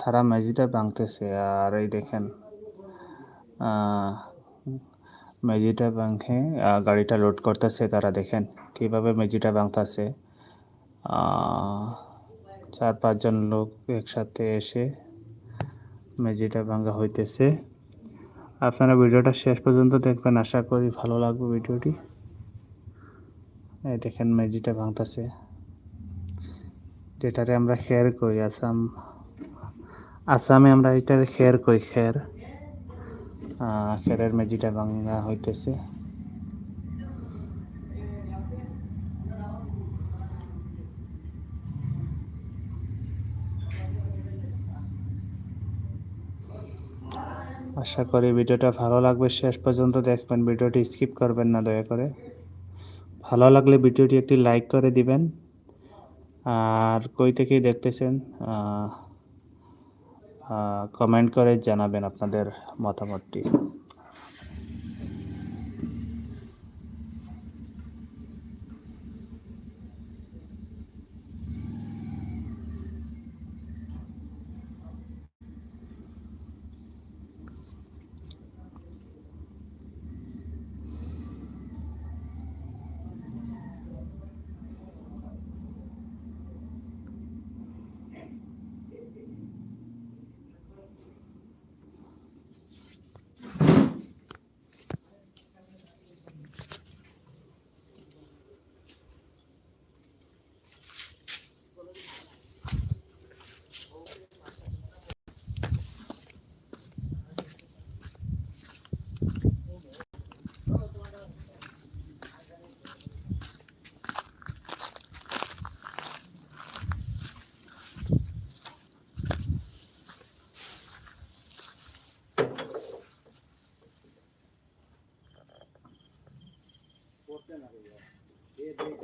তারা মেঝিটা ভাঙতেছে আর এই দেখেন মেঝিটা ভাঙে গাড়িটা লোড করতেছে তারা দেখেন কীভাবে মেঝিটা ভাঙতেছে চার পাঁচজন লোক একসাথে এসে মেজিটা ভাঙা হইতেছে আপনারা ভিডিওটা শেষ পর্যন্ত দেখবেন, আশা করি ভালো লাগবে ভিডিওটি। এই দেখেন মেঝিটা ভাঙতেছে যেটারে আমরা খের করি, আসাম আসামে আমরা এটার খের কই খের? খেরের মেঝিটা ভাঙা হইতেছে। আশা করি ভিডিওটা ভালো লাগবে। শেষ পর্যন্ত দেখবেন, ভিডিওটি স্কিপ করবেন না দয়া করে। ভালো লাগলে ভিডিওটি একটি লাইক করে দিবেন। আর কই থেকেই দেখতেছেন কমেন্ট করে জানাবেন আপনাদের মতামতটি। いいですね。